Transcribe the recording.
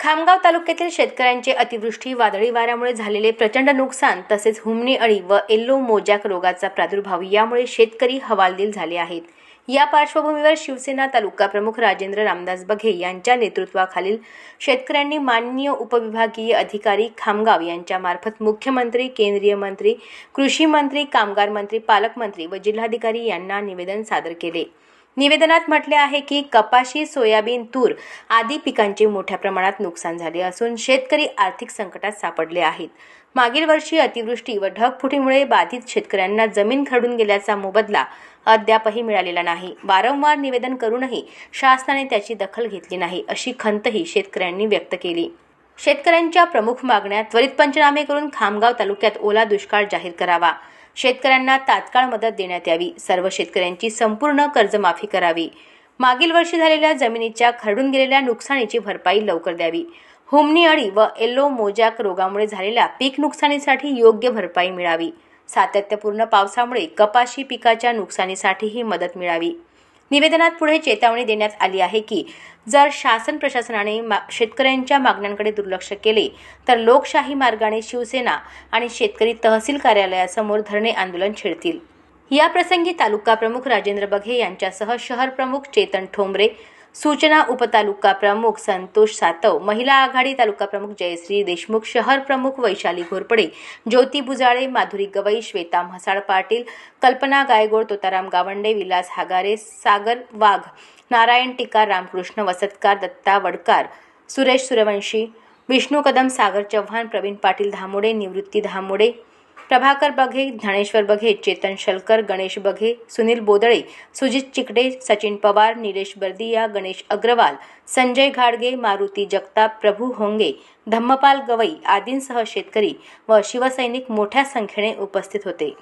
खामगाव तालुक्यातील शेतकऱ्यांचे अतिवृष्टी वादळी वाऱ्यामुळे झालेले प्रचंड नुकसान तसेच हुमणी अळी व येल्लो मोजॅक रोगाचा प्रादुर्भाव यामुळे शेतकरी हवालदिल झाले आहेत. या पार्श्वभूमीवर शिवसेना तालुका प्रमुख राजेंद्र रामदास बघे यांच्या नेतृत्वाखालील शेतकऱ्यांनी माननीय उपविभागीय अधिकारी खामगाव यांच्यामार्फत मुख्यमंत्री केंद्रीय मंत्री कृषी मंत्री कामगार मंत्री पालकमंत्री व जिल्हाधिकारी यांना निवेदन सादर केले. निवेदनात म्हटले आहे की कपाशी सोयाबीन तूर आदी पिकांचे मोठ्या प्रमाणात नुकसान झाले असून शेतकरी आर्थिक संकटात सापडले आहेत. मागील वर्षी अतिवृष्टी व ढगफुटीमुळे बाधित शेतकऱ्यांना जमीन खरडून गेल्याचा मोबदला अद्यापही मिळालेला नाही. वारंवार निवेदन करूनही शासनाने त्याची दखल घेतली नाही अशी खंतही शेतकऱ्यांनी व्यक्त केली. शेतकऱ्यांच्या प्रमुख मागण्या त्वरित पंचनामे करून खामगाव तालुक्यात ओला दुष्काळ जाहीर करावा. शेतकऱ्यांना तात्काळ मदत देण्यात यावी. सर्व शेतकऱ्यांची संपूर्ण कर्जमाफी करावी. मागील वर्षी झालेल्या जमिनीच्या खरडून गेलेल्या नुकसानीची भरपाई लवकर द्यावी. हुमणी अळी व एल्लो मोजॅक रोगामुळे झालेल्या पीक नुकसानीसाठी योग्य भरपाई मिळावी. सातत्यपूर्ण पावसामुळे कपाशी पिकाच्या नुकसानीसाठीही मदत मिळावी. निवेदनात पुढे चेतावणी देण्यात आली आहे की जर शासन प्रशासनाने मा शेतकऱ्यांच्या मागण्यांकडे दुर्लक्ष केले तर लोकशाही मार्गाने शिवसेना आणि शेतकरी तहसील कार्यालयासमोर धरणे आंदोलन छेडतील. या प्रसंगी तालुका प्रमुख राजेंद्र बघे यांच्यासह शहर प्रमुख चेतन ठोंबरे सूचना उपतालुका प्रमुख संतोष सातव महिला आघाडी तालुका प्रमुख जयश्री देशमुख शहर प्रमुख वैशाली घोरपडे ज्योती बुजाळे माधुरी गवई श्वेता म्हसाळ पाटील कल्पना गायगोड तोताराम गावंडे विलास हागारे सागर वाघ नारायण टिकार रामकृष्ण वसतकार दत्ता वडकार सुरेश सूर्यवंशी विष्णू कदम सागर चव्हाण प्रवीण पाटील धामोडे निवृत्ती धामोडे प्रभाकर बघे ज्ञानेश्वर बघे चेतन शलकर गणेश बघे सुनील बोदळे सुजित चिकडे सचिन पवार निलेश बर्दिया गणेश अग्रवाल संजय घाडगे मारुती जगताप प्रभू होंगे धम्मपाल गवई आदींसह शेतकरी व शिवसैनिक मोठ्या संख्येने उपस्थित होते.